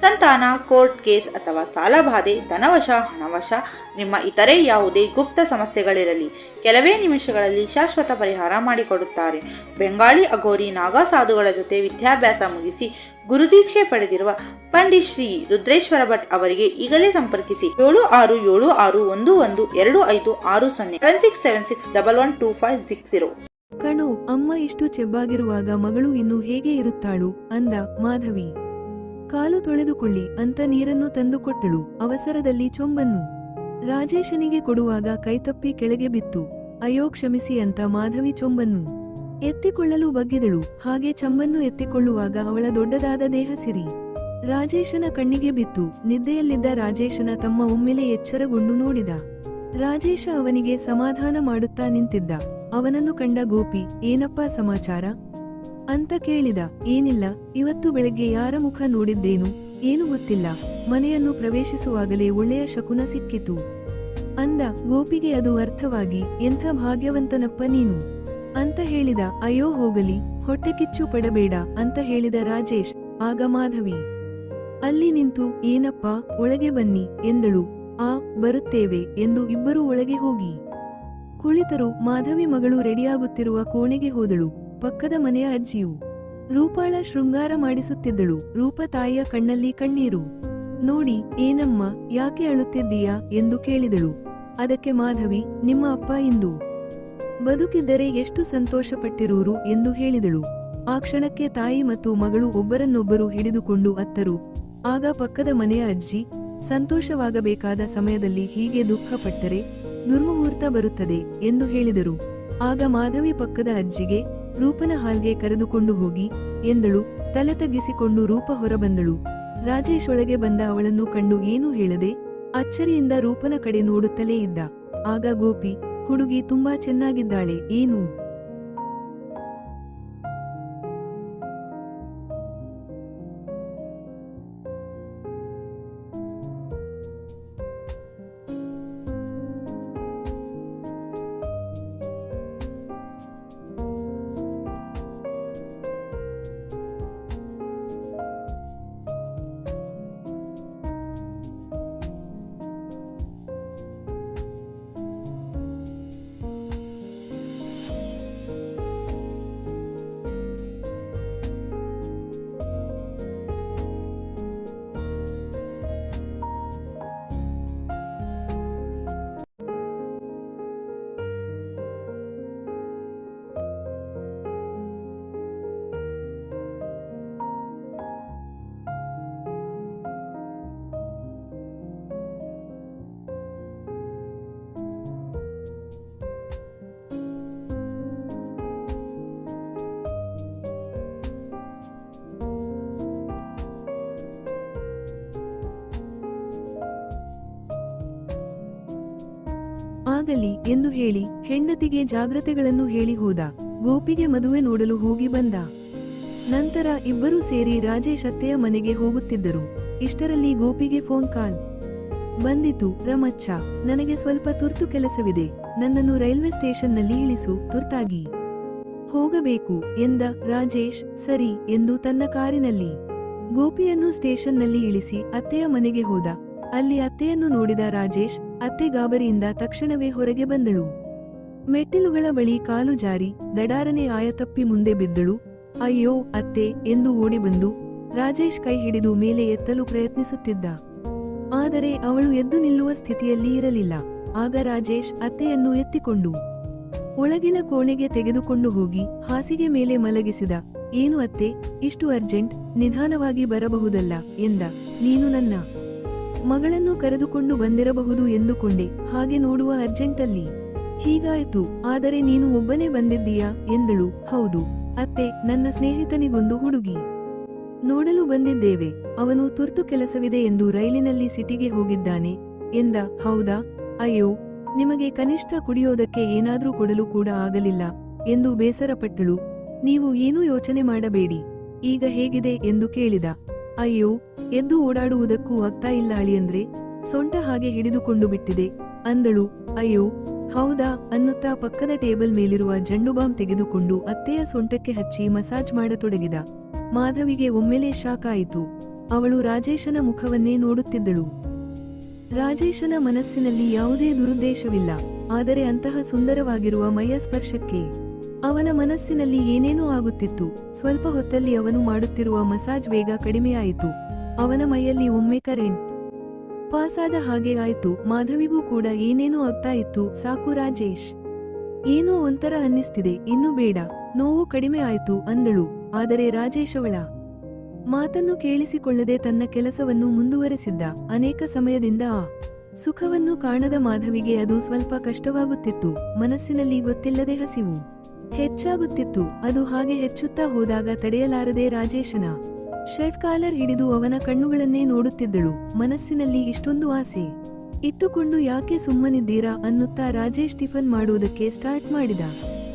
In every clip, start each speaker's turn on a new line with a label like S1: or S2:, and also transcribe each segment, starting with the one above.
S1: ಸಂತಾನ, court case ಅಥವಾ ಸಾಲಬಾಧೆ ಧನವಶ, ಹಣವಶ, ನಿಮ್ಮ ಇತರೆ ಯಾವುದೇ ಗುಪ್ತ ಸಮಸ್ಯೆಗಳಿರಲಿ. ಕೆಲವೇ ನಿಮಿಷಗಳಲ್ಲಿ ಶಾಶ್ವತ ಪರಿಹಾರ ಮಾಡಿಕೊಡುತ್ತಾರೆ. ಬೆಂಗಾಳಿ ಅಘೋರಿ ನಾಗಾ ಸಾಧುಗಳ ಜೊತೆ ವಿದ್ಯಾಭ್ಯಾಸ ಮುಗಿಸಿ ಗುರುದೀಕ್ಷೆ ಪಡೆದಿರುವ ಪಂಡಿತ್ ಶ್ರೀ ರುದ್ರೇಶ್ವರ ಭಟ್ ಅವರಿಗೆ ಈಗಲೇ ಸಂಪರ್ಕಿಸಿ. ಏಳು ಆರು ಏಳು ಆರು ಒಂದು ಒಂದು ಎರಡು ಐದು ಆರು ಸೊನ್ನೆ seven six seven six double one two five six zero
S2: ಕಣೋ, ಅಮ್ಮ ಇಷ್ಟು ಚೆಬ್ಬಾಗಿರುವಾಗ ಮಗಳು ಇನ್ನು ಹೇಗೆ ಇರುತ್ತಾಳು? ಅಂದ ಮಾಧವಿ. ಕಾಲು ತೊಳೆದುಕೊಳ್ಳಿ ಅಂತ ನೀರನ್ನು ತಂದುಕೊಟ್ಟಳು. ಅವಸರದಲ್ಲಿ ಚೊಂಬನ್ನು ರಾಜೇಶನಿಗೆ ಕೊಡುವಾಗ ಕೈತಪ್ಪಿ ಕೆಳಗೆ ಬಿತ್ತು. ಅಯ್ಯೋ, ಕ್ಷಮಿಸಿ ಅಂತ ಮಾಧವಿ ಚೊಂಬನ್ನು ಎತ್ತಿಕೊಳ್ಳಲು ಬಗ್ಗಿದಳು. ಹಾಗೆ ಚಂಬನ್ನು ಎತ್ತಿಕೊಳ್ಳುವಾಗ ಅವಳ ದೊಡ್ಡದಾದ ದೇಹ ಸಿರಿ. ರಾಜೇಶನ ಕಣ್ಣಿಗೆ ಬಿತ್ತು. ನಿದ್ದೆಯಲ್ಲಿದ್ದ ರಾಜೇಶನ ತಮ್ಮ ಒಮ್ಮೆಲೆ ಎಚ್ಚರಗೊಂಡು ನೋಡಿದ. ರಾಜೇಶ ಅವನಿಗೆ ಸಮಾಧಾನ ಮಾಡುತ್ತಾ ನಿಂತಿದ್ದ. ಅವನನ್ನು ಕಂಡ ಗೋಪಿ, ಏನಪ್ಪಾ ಸಮಾಚಾರ? ಅಂತ ಕೇಳಿದ. ಏನಿಲ್ಲ, ಇವತ್ತು ಬೆಳಗ್ಗೆ ಯಾರ ಮುಖ ನೋಡಿದ್ದೇನು? ಏನು ಗೊತ್ತಿಲ್ಲ. ಮನೆಯನ್ನು ಪ್ರವೇಶಿಸುವಾಗಲೇ ಒಳ್ಳೆಯ ಶಕುನ ಸಿಕ್ಕಿತು. ಅಂದ, ಗೋಪಿಗೆ ಅದು ಅರ್ಥವಾಗಿ, ಎಂಥ ಭಾಗ್ಯವಂತನಪ್ಪ ನೀನು? ಅಂತ ಹೇಳಿದ, ಅಯ್ಯೋ ಹೋಗಲಿ, ಹೊಟ್ಟೆ ಕಿಚ್ಚು ಪಡಬೇಡ ಅಂತ ಹೇಳಿದ ರಾಜೇಶ್, ಆಗ ಮಾಧವಿ. ಅಲ್ಲಿ ನಿಂತು, ಏನಪ್ಪ, ಒಳಗೆ ಬನ್ನಿ, ಎಂದಳು. ಆ, ಬರುತ್ತೇವೆ, ಎಂದು ಇಬ್ಬರೂ ಒಳಗೆ ಹೋಗಿ. ಕುಳಿತರು, ಮಾಧವಿ ಮಗಳು ರೆಡಿಯಾಗುತ್ತಿರುವ ಕೋಣೆಗೆ ಹೋದಳು. ಪಕ್ಕದ ಮನೆಯ ಅಜ್ಜಿಯು ರೂಪಾಳ ಶೃಂಗಾರ ಮಾಡಿಸುತ್ತಿದ್ದಳು. ರೂಪ ತಾಯಿಯ ಕಣ್ಣಲ್ಲಿ ಕಣ್ಣೀರು. ನೋಡಿ, ಏನಮ್ಮ, ಯಾಕೆ ಅಳುತ್ತಿದ್ದೀಯಾ? ಎಂದು ಕೇಳಿದಳು. ಅದಕ್ಕೆ ಮಾಧವಿ, ನಿಮ್ಮ ಅಪ್ಪ ಇಂದು ಬದುಕಿದ್ದರೆ ಎಷ್ಟು ಸಂತೋಷಪಟ್ಟಿರುವರು? ಎಂದು ಹೇಳಿದಳು. ಆ ಕ್ಷಣಕ್ಕೆ ತಾಯಿ ಮತ್ತು ಮಗಳು ಒಬ್ಬರನ್ನೊಬ್ಬರು ಹಿಡಿದುಕೊಂಡು ಅತ್ತರು. ಆಗ ಪಕ್ಕದ ಮನೆಯ ಅಜ್ಜಿ, ಸಂತೋಷವಾಗಬೇಕಾದ ಸಮಯದಲ್ಲಿ ಹೀಗೆ ದುಃಖಪಟ್ಟರೆ ದುರ್ಮುಹೂರ್ತ ಬರುತ್ತದೆ ಎಂದು ಹೇಳಿದರು. ಆಗ ಮಾಧವಿ ಪಕ್ಕದ ಅಜ್ಜಿಗೆ ರೂಪನ ಹಾಲ್ಗೆ ಕರೆದುಕೊಂಡು ಹೋಗಿ, ಎಂದಳು. ತಲೆ ತಗ್ಗಿಸಿಕೊಂಡು ರೂಪ ಹೊರಬಂದಳು. ರಾಜೇಶ್ ಒಳಗೆ ಬಂದ ಅವಳನ್ನು ಕಂಡು ಏನೂ ಹೇಳದೆ, ಅಚ್ಚರಿಯಿಂದ ರೂಪನ ಕಡೆ ನೋಡುತ್ತಲೇ ಇದ್ದ. ಆಗ ಗೋಪಿ, ಹುಡುಗಿ ತುಂಬಾ ಚೆನ್ನಾಗಿದ್ದಾಳೆ, ಏನು? ಆಗಲಿ ಎಂದು ಹೇಳಿ ಹೆಂಡತಿಗೆ ಜಾಗ್ರತೆಗಳನ್ನು ಹೇಳಿ ಹೋದ. ಗೋಪಿಗೆ ಮದುವೆ ನೋಡಲು ಹೋಗಿ ಬಂದ. ನಂತರ ಇಬ್ಬರೂ ಸೇರಿ ರಾಜೇಶ್ ಅತ್ತೆಯ ಮನೆಗೆ ಹೋಗುತ್ತಿದ್ದರು. ಇಷ್ಟರಲ್ಲಿ ಗೋಪಿಗೆ ಫೋನ್ ಕಾಲ್. ಬಂದಿತು, ರಮಚ್ಚ, ನನಗೆ ಸ್ವಲ್ಪ ತುರ್ತು ಕೆಲಸವಿದೆ. ನನ್ನನ್ನು ರೈಲ್ವೆ ಸ್ಟೇಷನ್ನಲ್ಲಿ ಇಳಿಸು, ತುರ್ತಾಗಿ. ಹೋಗಬೇಕು, ಎಂದ ರಾಜೇಶ್, ಸರಿ, ಎಂದು ತನ್ನ ಕಾರಿನಲ್ಲಿ. ಗೋಪಿಯನ್ನು ಸ್ಟೇಷನ್ನಲ್ಲಿ ಇಳಿಸಿ ಅತ್ತೆಯ ಮನೆಗೆ ಹೋದ. ಅಲ್ಲಿ ಅತ್ತೆಯನ್ನು ನೋಡಿದ ರಾಜೇಶ್ ಅತ್ತೆ ಗಾಬರಿಯಿಂದ ತಕ್ಷಣವೇ ಹೊರಗೆ ಬಂದಳು. ಮೆಟ್ಟಿಲುಗಳ ಬಳಿ ಕಾಲು ಜಾರಿ ದಡಾರನೆ ಆಯತಪ್ಪಿ ಮುಂದೆ ಬಿದ್ದಳು. ಅಯ್ಯೋ, ಅತ್ತೆ, ಎಂದು ಓಡಿಬಂದು ರಾಜೇಶ್ ಕೈ ಹಿಡಿದು ಮೇಲೆ ಎತ್ತಲು ಪ್ರಯತ್ನಿಸುತ್ತಿದ್ದ. ಆದರೆ ಅವಳು ಎದ್ದು ನಿಲ್ಲುವ ಸ್ಥಿತಿಯಲ್ಲಿ ಇರಲಿಲ್ಲ. ಆಗ ರಾಜೇಶ್ ಅತ್ತೆಯನ್ನು ಎತ್ತಿಕೊಂಡು ಒಳಗಿನ ಕೋಣೆಗೆ ತೆಗೆದುಕೊಂಡು ಹೋಗಿ ಹಾಸಿಗೆ ಮೇಲೆ ಮಲಗಿಸಿದ. ಏನು ಅತ್ತೆ, ಇಷ್ಟು ಅರ್ಜೆಂಟ್, ನಿಧಾನವಾಗಿ ಬರಬಹುದಲ್ಲ ಎಂದ. ನೀನು ನನ್ನ ಮಗಳನ್ನು ಕರೆದುಕೊಂಡು ಬಂದಿರಬಹುದು ಎಂದುಕೊಂಡೆ. ಹಾಗೆ ನೋಡುವ ಅರ್ಜೆಂಟಲ್ಲಿ, ಹೀಗಾಯಿತು, ಆದರೆ ನೀನು ಒಬ್ಬನೇ ಬಂದಿದ್ದೀಯಾ? ಎಂದಳು. ಹೌದು. ಅತ್ತೆ, ನನ್ನ ಸ್ನೇಹಿತನಿಗೊಂದು ಹುಡುಗಿ. ನೋಡಲು ಬಂದಿದ್ದೇವೆ. ಅವನು ತುರ್ತು ಕೆಲಸವಿದೆ ಎಂದು ರೈಲಿನಲ್ಲಿ ಸಿಟಿಗೆ ಹೋಗಿದ್ದಾನೆ. ಎಂದ. ಹೌದಾ? ಅಯ್ಯೋ, ನಿಮಗೆ ಕನಿಷ್ಠ ಕುಡಿಯೋದಕ್ಕೆ ಏನಾದ್ರೂ ಕೊಡಲು ಕೂಡ ಆಗಲಿಲ್ಲ, ಎಂದು ಬೇಸರಪಟ್ಟಳು. ನೀವು ಏನೂ ಯೋಚನೆ ಮಾಡಬೇಡಿ. ಈಗ ಹೇಗಿದೆ? ಎಂದು ಕೇಳಿದ. ಅಯ್ಯೋ, ಎದ್ದು ಓಡಾಡುವುದಕ್ಕೂ ಆಗ್ತಾ ಇಲ್ಲ ಅಳಿಯಂದ್ರೆ, ಸೊಂಟ ಹಾಗೆ ಹಿಡಿದುಕೊಂಡು ಬಿಟ್ಟಿದೆ. ಅಂದಳು, ಅಯ್ಯೋ, ಹೌದಾ, ಅನ್ನುತ್ತಾ ಪಕ್ಕದ ಟೇಬಲ್ ಮೇಲಿರುವ ಜಂಡು ಬಾಂಬ್ ತೆಗೆದುಕೊಂಡು ಅತ್ತೆಯ ಸೊಂಟಕ್ಕೆ ಹಚ್ಚಿ ಮಸಾಜ್ ಮಾಡತೊಡಗಿದ. ಮಾಧವಿಗೆ ಒಮ್ಮೆಲೆ ಶಾಕ್ ಅವಳು ರಾಜೇಶನ ಮುಖವನ್ನೇ ನೋಡುತ್ತಿದ್ದಳು. ರಾಜೇಶನ ಮನಸ್ಸಿನಲ್ಲಿ ಯಾವುದೇ ದುರುದ್ದೇಶವಿಲ್ಲ, ಆದರೆ ಅಂತಹ ಸುಂದರವಾಗಿರುವ ಮಯ ಸ್ಪರ್ಶಕ್ಕೆ ಅವನ ಮನಸ್ಸಿನಲ್ಲಿ ಏನೇನೋ ಆಗುತ್ತಿತ್ತು. ಸ್ವಲ್ಪ ಹೊತ್ತಲ್ಲಿ ಅವನು ಮಾಡುತ್ತಿರುವ ಮಸಾಜ್ ವೇಗ ಕಡಿಮೆಯಾಯಿತು ಅವನ ಮೈಯಲ್ಲಿ ಒಮ್ಮೆ ಕರೆಂಟ್ ಪಾಸಾದ ಹಾಗೆ ಆಯ್ತು. ಮಾಧವಿಗೂ ಕೂಡ ಏನೇನೋ ಆಗ್ತಾ ಇತ್ತು. ಸಾಕು ರಾಜೇಶ್. ಏನೋ ಒಂಥರ ಅನ್ನಿಸ್ತಿದೆ. ಇನ್ನು ಬೇಡ. ನೋವು ಕಡಿಮೆ ಆಯ್ತು ಅಂದಳು. ಆದರೆ ರಾಜೇಶ್ ಅವಳ ಮಾತನ್ನು ಕೇಳಿಸಿಕೊಳ್ಳದೆ ತನ್ನ ಕೆಲಸವನ್ನು ಮುಂದುವರೆಸಿದ್ದ. ಅನೇಕ ಸಮಯದಿಂದ ಆ ಸುಖವನ್ನು ಕಾಣದ ಮಾಧವಿಗೆ ಅದು ಸ್ವಲ್ಪ ಕಷ್ಟವಾಗುತ್ತಿತ್ತು. ಮನಸ್ಸಿನಲ್ಲಿ ಗೊತ್ತಿಲ್ಲದೆ ಹಸಿವು. ಹೆಚ್ಚಾಗುತ್ತಿತ್ತು. ಅದು ಹಾಗೆ ಹೆಚ್ಚುತ್ತಾ ಹೋದಾಗ ತಡೆಯಲಾರದೆ ರಾಜೇಶನ ಶರ್ಟ್ ಕಾಲರ್ ಹಿಡಿದು ಅವನ ಕಣ್ಣುಗಳನ್ನೇ ನೋಡುತ್ತಿದ್ದಳು. ಮನಸ್ಸಿನಲ್ಲಿ ಇಷ್ಟೊಂದು ಆಸೆ ಇಟ್ಟುಕೊಂಡು ಯಾಕೆ ಸುಮ್ಮನಿದ್ದೀರಾ ಅನ್ನುತ್ತಾ ರಾಜೇಶ್ ಟಿಫನ್ ಮಾಡುವುದಕ್ಕೆ ಸ್ಟಾರ್ಟ್ ಮಾಡಿದ.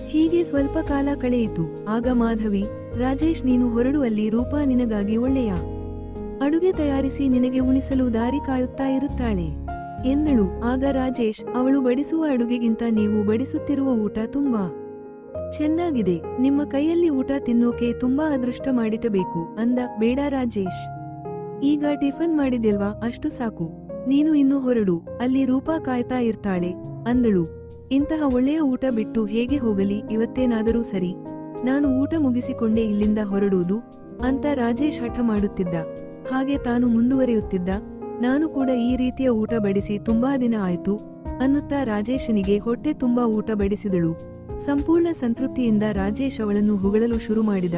S2: ಹೀಗೆ ಸ್ವಲ್ಪ ಕಾಲ ಕಳೆಯಿತು. ಆಗ ಮಾಧವಿ, ರಾಜೇಶ್, ನೀನು ಹೊರಡುವಲ್ಲಿ ರೂಪಾ ನಿನಗಾಗಿ ಒಳ್ಳೆಯ ಅಡುಗೆ ತಯಾರಿಸಿ ನಿನಗೆ ಉಣಿಸಲು ದಾರಿ ಕಾಯುತ್ತಾ ಇರುತ್ತಾಳೆ ಎಂದಳು. ಆಗ ರಾಜೇಶ್, ಅವಳು ಬಡಿಸುವ ಅಡುಗೆಗಿಂತ ನೀವು ಬಡಿಸುತ್ತಿರುವ ಊಟ ತುಂಬಾ ಚೆನ್ನಾಗಿದೆ. ನಿಮ್ಮ ಕೈಯಲ್ಲಿ ಊಟ ತಿನ್ನೋಕೆ ತುಂಬಾ ಅದೃಷ್ಟ ಮಾಡಿಟಬೇಕು, ಅಂದ ಬೇಡ ರಾಜೇಶ್. ಈಗ ಟಿಫನ್ ಮಾಡಿದೆಲ್ವಾ? ಅಷ್ಟು ಸಾಕು. ನೀನು ಇನ್ನು ಹೊರಡು, ಅಲ್ಲಿ ರೂಪಾ ಕಾಯ್ತಾ ಇರ್ತಾಳೆ, ಅಂದಳು. ಇಂತಹ ಒಳ್ಳೆಯ ಊಟ ಬಿಟ್ಟು ಹೇಗೆ ಹೋಗಲಿ, ಇವತ್ತೇನಾದರೂ ಸರಿ. ನಾನು ಊಟ ಮುಗಿಸಿಕೊಂಡೇ ಇಲ್ಲಿಂದ ಹೊರಡುವುದು, ಅಂತ ರಾಜೇಶ್ ಹಠ ಮಾಡುತ್ತಿದ್ದ. ಹಾಗೆ ತಾನು ಮುಂದುವರಿಯುತ್ತಿದ್ದ. ನಾನು ಕೂಡ ಈ ರೀತಿಯ ಊಟ ಬಡಿಸಿ ತುಂಬಾ ದಿನ ಆಯ್ತು, ಅನ್ನುತ್ತಾ ರಾಜೇಶನಿಗೆ ಹೊಟ್ಟೆ ತುಂಬಾ ಊಟ ಬಡಿಸಿದಳು. ಸಂಪೂರ್ಣ ಸಂತೃಪ್ತಿಯಿಂದ ರಾಜೇಶ್ ಅವಳನ್ನು ಹೊಗಳಲು ಶುರು ಮಾಡಿದ.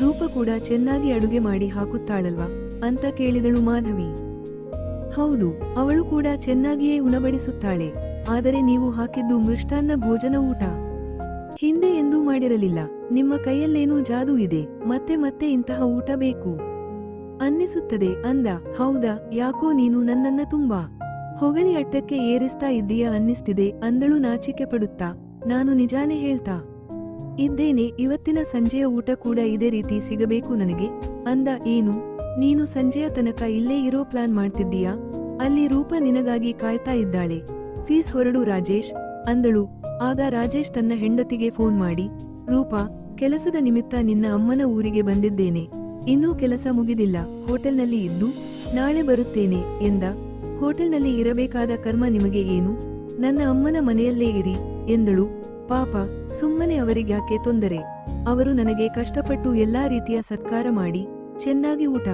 S2: ರೂಪ ಕೂಡ ಚೆನ್ನಾಗಿ ಅಡುಗೆ ಮಾಡಿ ಹಾಕುತ್ತಾಳಲ್ವಾ? ಅಂತ ಕೇಳಿದಳು ಮಾಧವಿ. ಹೌದು, ಅವಳು ಕೂಡ ಚೆನ್ನಾಗಿಯೇ ಉಣಬಡಿಸುತ್ತಾಳೆ. ಆದರೆ ನೀವು ಹಾಕಿದ್ದು ಮೃಷ್ಟಾನ್ನ ಭೋಜನ ಊಟ. ಹಿಂದೆ ಎಂದೂ ಮಾಡಿರಲಿಲ್ಲ. ನಿಮ್ಮ ಕೈಯಲ್ಲೇನೂ ಜಾದೂ ಇದೆ. ಮತ್ತೆ ಮತ್ತೆ ಇಂತಹ ಊಟ ಬೇಕು. ಅನ್ನಿಸುತ್ತದೆ, ಅಂದ. ಹೌದಾ, ಯಾಕೋ ನೀನು ನನ್ನನ್ನ ತುಂಬಾ ಹೊಗಳಿ ಅಟ್ಟಕ್ಕೆ ಏರಿಸ್ತಾ ಇದ್ದೀಯಾ ಅನ್ನಿಸ್ತಿದೆ ಅಂದಳು ನಾಚಿಕೆ ಪಡುತ್ತಾ. ನಾನು ನಿಜಾನೇ ಹೇಳ್ತಾ, ಇದ್ದೇನೆ, ಇವತ್ತಿನ ಸಂಜೆಯ ಊಟ ಕೂಡ ಇದೇ ರೀತಿ ಸಿಗಬೇಕು ನನಗೆ, ಅಂದ ಏನು, ನೀನು ಸಂಜೆಯ ತನಕ ಇಲ್ಲೇ ಇರೋ ಪ್ಲಾನ್ ಮಾಡ್ತಿದ್ದೀಯಾ? ಅಲ್ಲಿ ರೂಪ ನಿನಗಾಗಿ ಕಾಯ್ತಾ ಇದ್ದಾಳೆ. ಫೀಸ್ ಹೊರಡು ರಾಜೇಶ್, ಅಂದಳು. ಆಗ ರಾಜೇಶ್ ತನ್ನ ಹೆಂಡತಿಗೆ ಫೋನ್ ಮಾಡಿ, ರೂಪ, ಕೆಲಸದ ನಿಮಿತ್ತ ನಿನ್ನ ಅಮ್ಮನ ಊರಿಗೆ ಬಂದಿದ್ದೇನೆ. ಇನ್ನೂ ಕೆಲಸ ಮುಗಿದಿಲ್ಲ, ಹೋಟೆಲ್ನಲ್ಲಿ ಇದ್ದು, ನಾಳೆ ಬರುತ್ತೇನೆ, ಎಂದ. ಹೋಟೆಲ್ನಲ್ಲಿ ಇರಬೇಕಾದ ಕರ್ಮ ನಿಮಗೆ ಏನು? ನನ್ನ ಅಮ್ಮನ ಮನೆಯಲ್ಲೇ ಇರಿ. ಎಂದಳು. ಪಾಪ, ಸುಮ್ಮನೆ ಅವರಿಗ್ಯಾಕೆ ತೊಂದರೆ? ಅವರು ನನಗೆ ಕಷ್ಟಪಟ್ಟು ಎಲ್ಲಾ ರೀತಿಯ ಸತ್ಕಾರ ಮಾಡಿ, ಚೆನ್ನಾಗಿ ಊಟ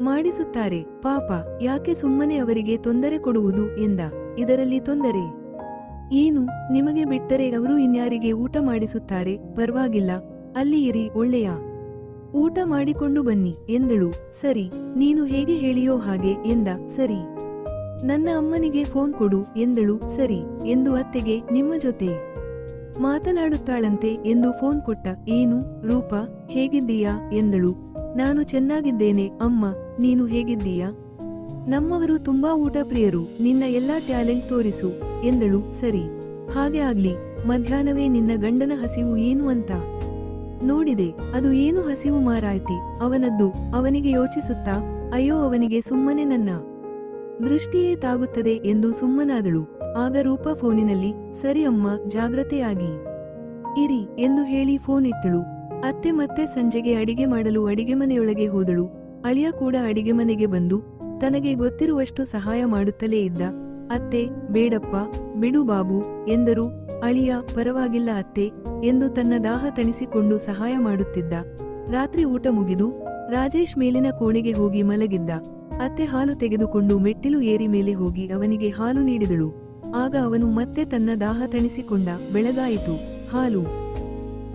S2: ಮಾಡಿಸುತ್ತಾರೆ. ಪಾಪ, ಯಾಕೆ ಸುಮ್ಮನೆ ಅವರಿಗೆ ತೊಂದರೆ ಕೊಡುವುದು ಎಂದ. ಇದರಲ್ಲಿ ತೊಂದರೆ? ಏನು? ನಿಮಗೆ ಬಿಟ್ಟರೆ ಅವರು ಇನ್ಯಾರಿಗೆ ಊಟ ಮಾಡಿಸುತ್ತಾರೆ? ಪರವಾಗಿಲ್ಲ. ಅಲ್ಲಿ ಇರಿ, ಒಳ್ಳೆಯ. ಊಟ ಮಾಡಿಕೊಂಡು ಬನ್ನಿ ಎಂದಳು. ಸರಿ, ನೀನು ಹೇಗೆ ಹೇಳಿಯೋ ಹಾಗೆ ಎಂದ. ಸರಿ. ನನ್ನ ಅಮ್ಮನಿಗೆ ಫೋನ್ ಕೊಡು ಎಂದಳು. ಸರಿ ಎಂದು ಅತ್ತೆಗೆ, ನಿಮ್ಮ ಜೊತೆ ಮಾತನಾಡುತ್ತಾಳಂತೆ ಎಂದು ಫೋನ್ ಕೊಟ್ಟ. ಏನು, ರೂಪ, ಹೇಗಿದ್ದೀಯಾ? ಎಂದಳು. ನಾನು ಚೆನ್ನಾಗಿದ್ದೇನೆ, ಅಮ್ಮ, ನೀನು ಹೇಗಿದ್ದೀಯಾ? ನಮ್ಮವರು ತುಂಬಾ ಊಟ ಪ್ರಿಯರು ನಿನ್ನ ಎಲ್ಲಾ ಟ್ಯಾಲೆಂಟ್ ತೋರಿಸು, ಎಂದಳು. ಸರಿ, ಹಾಗೆ ಆಗ್ಲಿ, ಮಧ್ಯಾಹ್ನವೇ ನಿನ್ನ ಗಂಡನ ಹಸಿವು ಏನು ಅಂತ ನೋಡಿದೆ. ಅದು ಏನು ಹಸಿವು ಮಾರಾಯ್ತಿ, ಅವನದ್ದು, ಅವನಿಗೆ ಯೋಚಿಸುತ್ತಾ? ಅಯ್ಯೋ, ಅವನಿಗೆ ಸುಮ್ಮನೆ ನನ್ನ ದೃಷ್ಟಿಯೇ ತಾಗುತ್ತದೆ ಎಂದು ಸುಮ್ಮನಾದಳು. ಆಗ ರೂಪ ಫೋನಿನಲ್ಲಿ, ಸರಿ ಅಮ್ಮ, ಜಾಗ್ರತೆಯಾಗಿ. ಇರಿ ಎಂದು ಹೇಳಿ ಫೋನ್ ಇಟ್ಟಳು. ಅತ್ತೆ ಮತ್ತೆ ಸಂಜೆಗೆ ಅಡಿಗೆ ಮಾಡಲು ಅಡಿಗೆ ಮನೆಯೊಳಗೆ ಹೋದಳು. ಅಳಿಯ ಕೂಡ ಅಡಿಗೆ ಮನೆಗೆ ಬಂದು, ತನಗೆ ಗೊತ್ತಿರುವಷ್ಟು ಸಹಾಯ ಮಾಡುತ್ತಲೇ ಇದ್ದ. ಅತ್ತೆ, ಬೇಡಪ್ಪ, ಬಿಡು ಬಾಬು, ಎಂದರು. ಅಳಿಯ, ಪರವಾಗಿಲ್ಲ ಅತ್ತೆ, ಎಂದು ತನ್ನ ದಾಹ ತಣಿಸಿಕೊಂಡು ಸಹಾಯ ಮಾಡುತ್ತಿದ್ದ. ರಾತ್ರಿ ಊಟ ಮುಗಿದು, ರಾಜೇಶ್ ಮೇಲಿನ ಕೋಣೆಗೆ ಹೋಗಿ ಮಲಗಿದ್ದ. ಅತ್ತೆ ಹಾಲು ತೆಗೆದುಕೊಂಡು ಮೆಟ್ಟಿಲು ಏರಿ ಮೇಲೆ ಹೋಗಿ ಅವನಿಗೆ ಹಾಲು ನೀಡಿದಳು. ಆಗ ಅವನು ಮತ್ತೆ ತನ್ನ ದಾಹ ತಣಿಸಿಕೊಂಡ ಬೆಳಗಾಯಿತು. ಹಾಲು.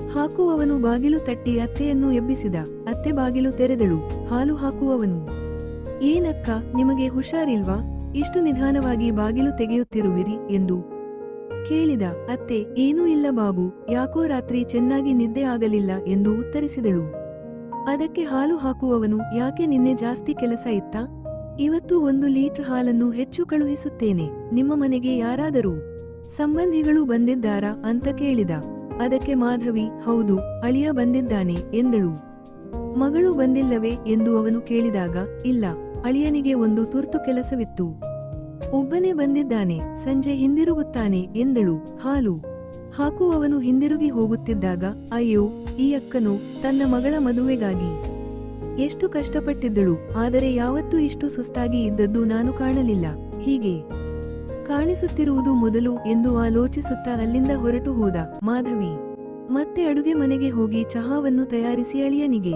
S2: ಹಾಕುವವನು ಬಾಗಿಲು ತಟ್ಟಿ ಅತ್ತೆಯನ್ನು ಎಬ್ಬಿಸಿದ. ಅತ್ತೆ ಬಾಗಿಲು ತೆರೆದಳು. ಹಾಲು ಹಾಕುವವನು. ಏನಕ್ಕ, ನಿಮಗೆ ಹುಷಾರಿಲ್ವಾ? ಇಷ್ಟು ನಿಧಾನವಾಗಿ ಬಾಗಿಲು ತೆಗೆಯುತ್ತಿರುವಿರಿ ಎಂದು ಕೇಳಿದ. ಅತ್ತೆ, ಏನೂ ಇಲ್ಲ ಬಾಬು. ಯಾಕೋ ರಾತ್ರಿ ಚೆನ್ನಾಗಿ ನಿದ್ದೆ ಆಗಲಿಲ್ಲ ಎಂದು ಉತ್ತರಿಸಿದಳು. ಅದಕ್ಕೆ ಹಾಲು ಹಾಕುವವನು ಯಾಕೆ ನಿನ್ನೆ ಜಾಸ್ತಿ ಕೆಲಸ ಇತ್ತಾ? ಇವತ್ತು ಒಂದು ಲೀಟರ್ ಹಾಲನ್ನು ಹೆಚ್ಚು ಕಳುಹಿಸುತ್ತೇನೆ. ನಿಮ್ಮ ಮನೆಗೆ ಯಾರಾದರೂ ಸಂಬಂಧಿಗಳು ಬಂದಿದ್ದಾರಾ ಅಂತ ಕೇಳಿದ. ಅದಕ್ಕೆ ಮಾಧವಿ, ಹೌದು, ಅಳಿಯ ಬಂದಿದ್ದಾನೆ ಎಂದಳು. ಮಗಳು ಬಂದಿಲ್ಲವೇ ಎಂದು ಅವನು ಕೇಳಿದಾಗ, ಇಲ್ಲ, ಅಳಿಯನಿಗೆ ಒಂದು ತುರ್ತು ಕೆಲಸವಿತ್ತು. ಒಬ್ಬನೇ ಬಂದಿದ್ದಾನೆ, ಸಂಜೆ ಹಿಂದಿರುಗುತ್ತಾನೆ ಎಂದಳು. ಹಾಲು ಹಾಕು ಅವನು ಹಿಂದಿರುಗಿ ಹೋಗುತ್ತಿದ್ದಾಗ, ಅಯ್ಯೋ, ಈ ಅಕ್ಕನು ತನ್ನ ಮಗಳ ಮದುವೆಗಾಗಿ ಎಷ್ಟು ಕಷ್ಟಪಟ್ಟಿದ್ದಳು, ಆದರೆ ಯಾವತ್ತೂ ಇಷ್ಟು ಸುಸ್ತಾಗಿ ಇದ್ದದ್ದು ನಾನು ಕಾಣಲಿಲ್ಲ. ಹೀಗೆ ಕಾಣಿಸುತ್ತಿರುವುದು ಮೊದಲು ಎಂದು ಆಲೋಚಿಸುತ್ತಾ ಅಲ್ಲಿಂದ ಹೊರಟು ಹೋದ ಮಾಧವಿ. ಮತ್ತೆ ಅಡುಗೆ ಮನೆಗೆ ಹೋಗಿ ಚಹಾವನ್ನು ತಯಾರಿಸಿ ಅಳಿಯನಿಗೆ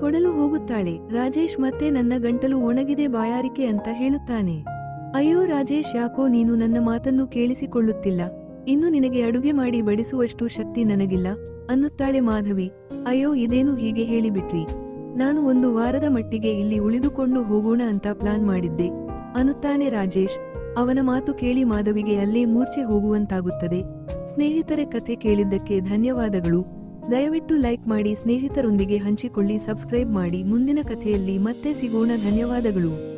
S2: ಕೊಡಲು ಹೋಗುತ್ತಾಳೆ. ರಾಜೇಶ್ ಮತ್ತೆ ನನ್ನ ಗಂಟಲು ಒಣಗಿದೆ ಬಾಯಾರಿಕೆ ಅಂತ ಹೇಳುತ್ತಾನೆ. ಅಯ್ಯೋ ರಾಜೇಶ್, ಯಾಕೋ ನೀನು ನನ್ನ ಮಾತನ್ನು ಕೇಳಿಸಿಕೊಳ್ಳುತ್ತಿಲ್ಲ. ಇನ್ನು ನಿನಗೆ ಅಡುಗೆ ಮಾಡಿ ಬಡಿಸುವಷ್ಟು ಶಕ್ತಿ ನನಗಿಲ್ಲ, ಅನ್ನುತ್ತಾಳೆ ಮಾಧವಿ. ಅಯ್ಯೋ, ಇದೇನು ಹೀಗೆ ಹೇಳಿಬಿಟ್ರಿ? ನಾನು ಒಂದು ವಾರದ ಮಟ್ಟಿಗೆ ಇಲ್ಲಿ ಉಳಿದುಕೊಂಡು ಹೋಗೋಣ ಅಂತ ಪ್ಲಾನ್ ಮಾಡಿದ್ದೆ, ಅನ್ನುತ್ತಾನೆ ರಾಜೇಶ್. ಅವನ ಮಾತು ಕೇಳಿ ಮಾಧವಿಗೆ ಅಲ್ಲೇ ಮೂರ್ಛೆ ಹೋಗುವಂತಾಗುತ್ತದೆ. ಸ್ನೇಹಿತರೆ ಕಥೆ ಕೇಳಿದ್ದಕ್ಕೆ ಧನ್ಯವಾದಗಳು. ದಯವಿಟ್ಟು ಲೈಕ್ ಮಾಡಿ ಸ್ನೇಹಿತರೊಂದಿಗೆ ಹಂಚಿಕೊಳ್ಳಿ, ಸಬ್ಸ್ಕ್ರೈಬ್ ಮಾಡಿ. ಮುಂದಿನ ಕಥೆಯಲ್ಲಿ ಮತ್ತೆ ಸಿಗೋಣ. ಧನ್ಯವಾದಗಳು.